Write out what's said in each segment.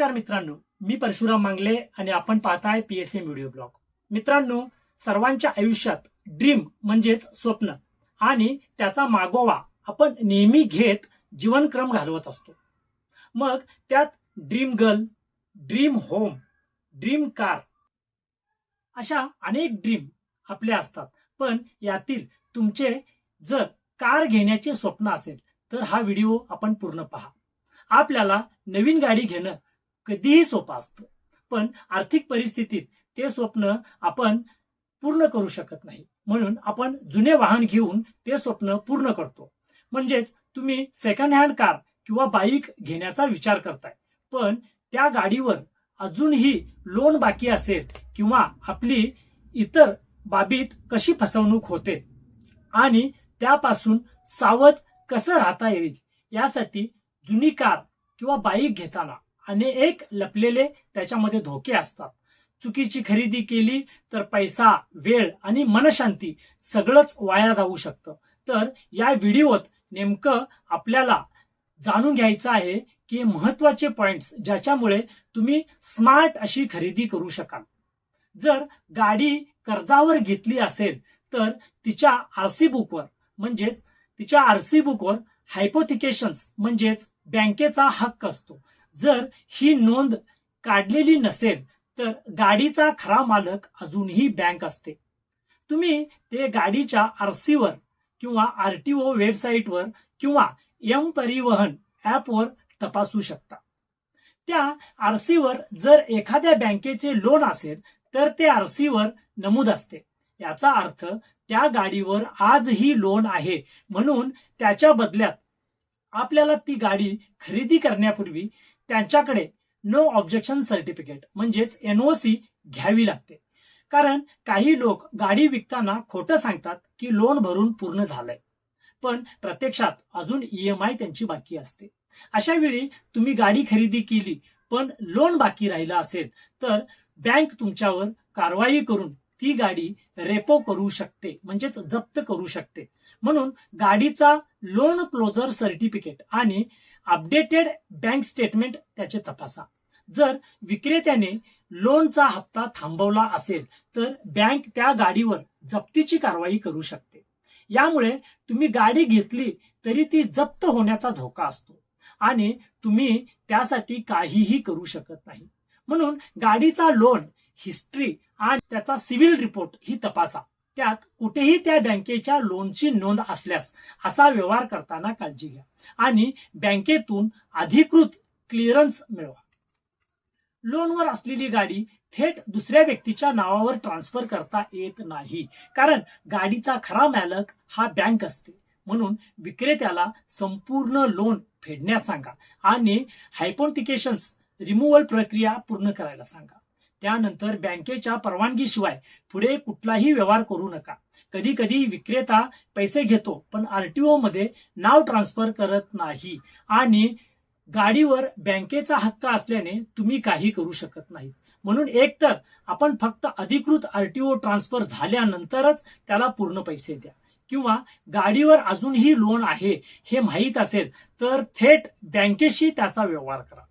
नमस्कार मित्रांनो मी परशुराम मांगले आणि आपण पाहताय पीएसएम व्हिडिओ ब्लॉग मित्रांनो सर्वांच्या आयुष्यात ड्रीम म्हणजेच स्वप्न आणि त्याचा मागोवा आपण नेहमी घेत जीवनक्रम घालवत असतो. मग त्यात dream girl dream home dream car अशा अनेक ड्रीम आपले असतात. पण यातील तुमचे जर कार घेण्याचे स्वप्न असेल तर हा व्हिडिओ आपण पूर्ण पहा. आपल्याला नवीन गाडी घेणं कधीही सोपं असतं. पण आर्थिक परिस्थितीत ते स्वप्न आपण पूर्ण करू शकत नाही. म्हणून आपण जुने वाहन घेऊन ते स्वप्न पूर्ण करतो. म्हणजेच तुम्ही सेकंड हँड कार किंवा बाईक घेण्याचा विचार करताय. पण त्या गाडीवर अजूनही लोन बाकी असेल किंवा आपली इतर बाबीत कशी फसवणूक होते आणि त्यापासून सावध कसं राहता येईल यासाठी जुनी कार किंवा बाईक घेताना अनेक लपलेले त्याच्यामध्ये धोके असतात. चुकीची खरेदी केली तर पैसा वेळ आणि मनशांती सगळंच वाया जाऊ शकतं. तर या व्हिडिओत नेमकं आपल्याला जाणून घ्यायचं आहे की महत्त्वाचे पॉइंट्स ज्याच्यामुळे तुम्ही स्मार्ट अशी खरेदी करू शकाल. जर गाडी कर्जावर घेतली असेल तर तिच्या आरसी बुकवर म्हणजेच तिच्या आरसी बुकवर हायपोथिकेशन्स म्हणजेच बँकेचा हक्क असतो. जर ही नोंद काढलेली नसेल तर गाडीचा खरा मालक अजूनही बँक असते. तुम्ही ते गाडीच्या आरसीवर किंवा आरटीओ वेबसाईटवर किंवा एम परिवहन ऍपवर तपासू शकता. त्या आरसीवर जर एखाद्या बँकेचे लोन असेल तर ते आरसीवर नमूद असते. याचा अर्थ त्या गाडीवर आजही लोन आहे म्हणून त्याच्या बदल्यात आपल्याला ती गाडी खरेदी करण्यापूर्वी त्यांच्याकडे नो ऑब्जेक्शन सर्टिफिकेट म्हणजेच एनओसी घ्यावी लागते. कारण काही लोक गाडी विकताना खोटं सांगतात की लोन भरून पूर्ण झालंय. पण प्रत्यक्षात अजून ईएमआय त्यांची बाकी असते. अशा वेळी तुम्ही गाडी खरेदी केली पण लोन बाकी राहिलं असेल तर बँक तुमच्यावर कारवाई करून ती गाडी रेपो करू शकते म्हणजेच जप्त करू शकते. म्हणून गाडीचा लोन क्लोजर सर्टिफिकेट आणि अपडेटेड बँक स्टेटमेंट त्याचे तपासा. जर विक्रेत्याने लोनचा हप्ता थांबवला असेल तर बँक त्या गाडीवर जप्तीची कारवाई करू शकते. यामुळे तुम्ही गाडी घेतली तरी ती जप्त होण्याचा धोका असतो आणि तुम्ही त्यासाठी काहीही करू शकत नाही. म्हणून गाडीचा लोन हिस्ट्री आणि त्याचा सिव्हिल रिपोर्ट ही तपासा. त्यात कुठेही त्या बँकेच्या लोनची नोंद असल्यास असा व्यवहार करताना काळजी घ्या. आणि बँकेतून अधिकृत क्लिअरन्स मिळवा. लोनवर असलेली गाडी थेट दुसऱ्या व्यक्तीच्या नावावर ट्रान्सफर करता येत नाही. कारण गाडीचा खरा मालक हा बँक असते. म्हणून विक्रेत्याला संपूर्ण लोन फेडण्यास सांगा आणि हायपोन्टिकेशन्स रिमूव्हल प्रक्रिया पूर्ण करायला सांगा. त्यानंतर बँकेच्या परवानगीशिवाय पुढे कुठलाही व्यवहार करू नका. कधी कधी विक्रेता पैसे घेतो पण आरटीओ मध्ये नाव ट्रान्सफर करत नाही आणि गाडीवर बँकेचा हक्क असल्याने तुम्ही काही करू शकत नाही म्हणून एकतर आपण फक्त अधिकृत आरटीओ ट्रान्सफर झाल्यानंतरच त्याला पूर्ण पैसे द्या. किंवा गाडीवर अजूनही लोन आहे हे माहीत असेल तर थेट बँकेशी त्याचा व्यवहार करा.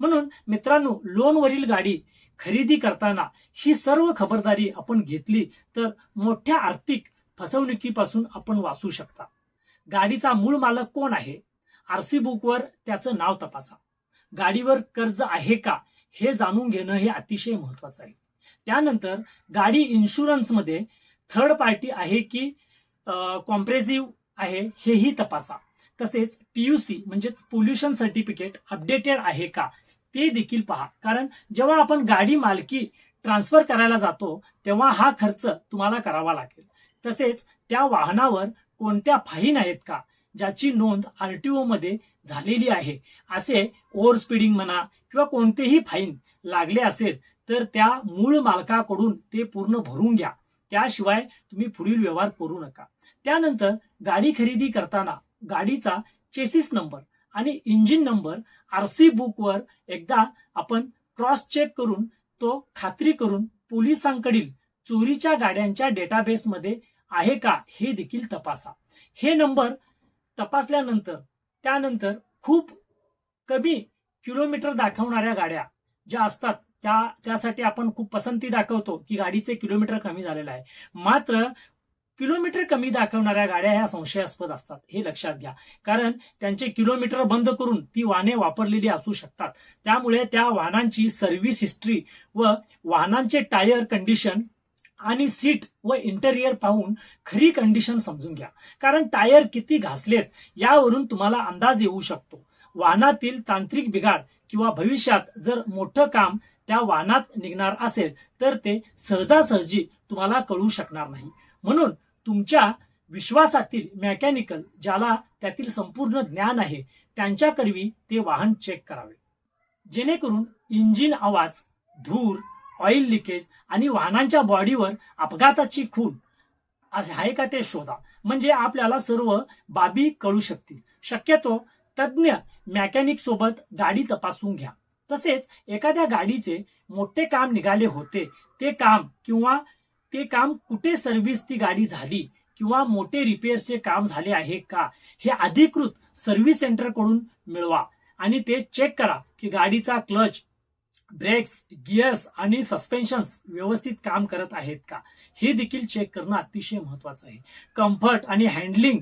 म्हणून मित्रांनो लोनवरील गाडी खरेदी करताना ही सर्व खबरदारी आपण घेतली तर मोठ्या आर्थिक फसवणुकीपासून आपण वाचू शकता. गाडीचा मूळ मालक कोण आहे? आरसी बुकवर त्याचं नाव तपासा. गाडीवर कर्ज आहे का? हे जाणून घेणं हे अतिशय महत्वाचं आहे. त्यानंतर गाडी इन्शुरन्समध्ये थर्ड पार्टी आहे की कॉम्प्रेसिव्ह आहे हेही तपासा. तसेच पीयूसी म्हणजेच पोल्युशन सर्टिफिकेट अपडेटेड आहे का? ते देखील पहा. कारण जेव्हा आपण गाडी मालकी ट्रान्सफर करायला जातो तेव्हा हा खर्च तुम्हाला करावा लागेल. तसेच त्या वाहनावर कोणत्या फाईन आहेत का ज्याची नोंद आरटीओ मध्ये झालेली आहे असे ओव्हर स्पीडिंग म्हणा किंवा कोणतेही फाईन लागले असेल तर त्या मूळ मालकाकडून ते पूर्ण भरून घ्या. त्याशिवाय तुम्ही पुढील व्यवहार करू नका. त्यानंतर गाडी खरेदी करताना गाडीचा चेसिस नंबर आणि इंजिन नंबर आरसी बुकवर एकदा आपण क्रॉस चेक करून तो खात्री करून पोलिसांकडील चोरीच्या गाड्यांच्या डेटाबेसमध्ये आहे का हे देखील तपासा. हे नंबर तपासल्यानंतर त्यानंतर खूप कमी किलोमीटर दाखवणाऱ्या गाड्या ज्या असतात त्या त्यासाठी आपण खूप पसंती दाखवतो की गाडीचे किलोमीटर कमी झालेलं आहे. मात्र किलोमीटर कमी दाखवणाऱ्या गाड्या ह्या संशयास्पद असतात हे लक्षात घ्या. कारण त्यांचे किलोमीटर बंद करून ती वाहने वापरलेली असू शकतात. त्यामुळे त्या वाहनांची सर्व्हिस हिस्ट्री व वाहनांचे टायर कंडिशन आणि सीट व इंटेरियर पाहून खरी कंडिशन समजून घ्या. कारण टायर किती घासलेत यावरून तुम्हाला अंदाज येऊ शकतो. वाहनातील तांत्रिक बिघाड किंवा भविष्यात जर मोठं काम त्या वाहनात निघणार असेल तर ते सहजासहजी तुम्हाला कळू शकणार नाही. म्हणून तुमच्या विश्वासातील मेकॅनिकल ज्याला त्यातील संपूर्ण ज्ञान आहे त्यांच्याकरवी ते वाहन चेक करावे. जेणेकरून इंजिन आवाज धूर ऑइल लिकेज आणि वाहनांच्या बॉडीवर अपघाताची खून आहे का ते शोधा. म्हणजे आपल्याला सर्व बाबी कळू शकतील. शक्यतो तज्ज्ञ मेकॅनिक सोबत गाडी तपासून घ्या. तसेच एखाद्या गाडीचे मोठे काम निघाले होते ते काम किंवा ते काम कुठे सर्व्हिस ती गाडी झाली किंवा मोठे रिपेअरचे काम झाले आहे का? हे अधिकृत सर्व्हिस सेंटरकडून मिळवा. आणि ते चेक करा की गाडीचा क्लच ब्रेक्स गिअर्स आणि सस्पेन्शन्स व्यवस्थित काम करत आहेत का? हे देखील चेक करणं अतिशय महत्वाचं आहे. कम्फर्ट आणि हँडलिंग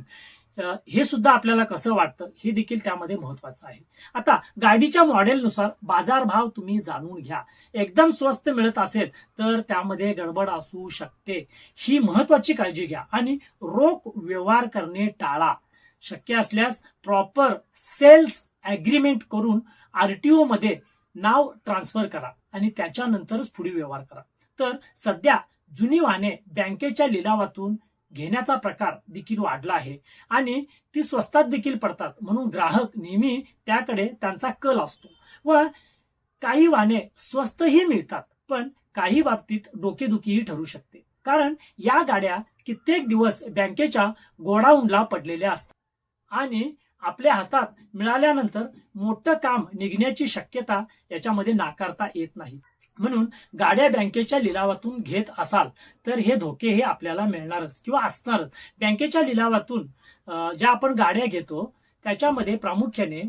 हे सुद्धा आपल्याला कसं वाटतं हे देखील त्यामध्ये महत्वाचं आहे. आता गाडीच्या मॉडेलनुसार बाजारभाव तुम्ही जाणून घ्या. एकदम स्वस्त मिळत असेल तर त्यामध्ये गडबड असू शकते. ही महत्वाची काळजी घ्या. आणि रोख व्यवहार करणे टाळा. शक्य असल्यास प्रॉपर सेल्स अग्रीमेंट करून आरटीओ मध्ये नाव ट्रान्सफर करा आणि त्याच्यानंतरच पुढे व्यवहार करा. तर सध्या जुनी वाहने बँकेच्या लिलावातून घेण्याचा प्रकार देखील वाढला आहे आणि ती स्वस्तात देखील पडतात. म्हणून ग्राहक नेहमी त्याकडे त्यांचा कल असतो व काही वाहने स्वस्तही मिळतात पण काही बाबतीत डोकेदुखीही ठरू शकते. कारण या गाड्या कित्येक दिवस बँकेच्या गोडाऊनला पडलेल्या असतात आणि आपल्या हातात मिळाल्यानंतर मोठं काम निघण्याची शक्यता याच्यामध्ये नाकारता येत नाही. म्हणून गाड्या बँकेच्या लिलावातून घेत असाल तर हे धोके हे आपल्याला मिळणारच किंवा असणारच. बँकेच्या लिलावातून ज्या आपण गाड्या घेतो त्याच्यामध्ये प्रामुख्याने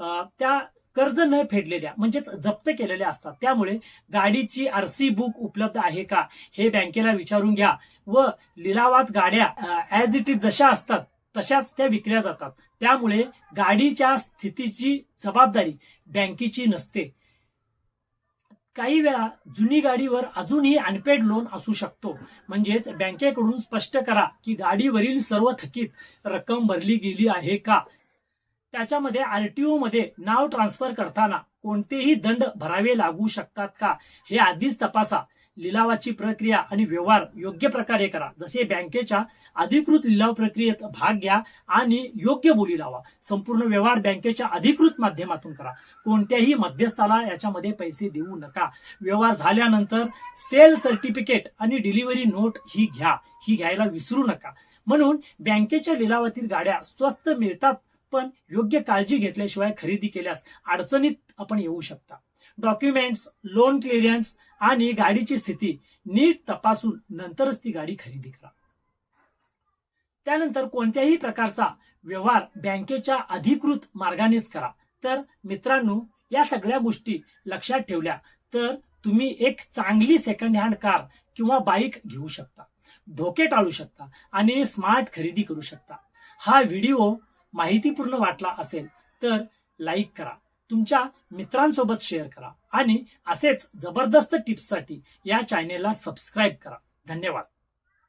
त्या कर्ज न फेडलेल्या म्हणजेच जप्त केलेल्या असतात. त्यामुळे गाडीची आरसी बुक उपलब्ध आहे का हे बँकेला विचारून घ्या. व लिलावात गाड्या ऍज इट इज जशा असतात तशाच त्या विकल्या जातात. त्यामुळे गाडीच्या स्थितीची जबाबदारी बँकेची नसते. काही वेळा जुनी गाडीवर अजूनही अनपेड लोन असू शकतो. म्हणजेच बँकेकडून स्पष्ट करा की गाडीवरील सर्व थकीत रक्कम भरली गेली आहे का? त्याच्यामध्ये आरटीओ मध्ये नाव ट्रान्सफर करताना कोणतेही दंड भरावे लागू शकतात का? हे आधीच तपासा. लिलावाची प्रक्रिया आणि व्यवहार योग्य प्रकारे करा. जसे बँकेच्या अधिकृत लिलाव प्रक्रियेत भाग घ्या आणि योग्य बोली लावा. संपूर्ण व्यवहार बँकेच्या अधिकृत माध्यमातून करा. कोणत्याही मध्यस्थाला याच्यामध्ये पैसे देऊ नका. व्यवहार झाल्यानंतर सेल सर्टिफिकेट आणि डिलिव्हरी नोट ही घ्या. ही घ्यायला विसरू नका. म्हणून बँकेच्या लिलावातील गाड्या स्वस्त मिळतात पण योग्य काळजी घेतल्याशिवाय खरेदी केल्यास अडचणीत आपण येऊ शकता. डॉक्युमेंट्स लोन क्लिअरन्स आणि गाडीची स्थिती नीट तपासून नंतरच ती गाडी खरेदी करा. त्यानंतर कोणत्याही प्रकारचा व्यवहार बँकेच्या अधिकृत मार्गानेच करा. तर मित्रांनो या सगळ्या गोष्टी लक्षात ठेवल्या तर तुम्ही एक चांगली सेकंड हँड कार किंवा बाईक घेऊ शकता धोके टाळू शकता आणि स्मार्ट खरेदी करू शकता. हा व्हिडिओ माहितीपूर्ण वाटला असेल तर लाईक करा. तुमच्या मित्रांसोबत शेअर करा. आणि असेच जबरदस्त टिप्ससाठी या चॅनेलला सबस्क्राईब करा. धन्यवाद.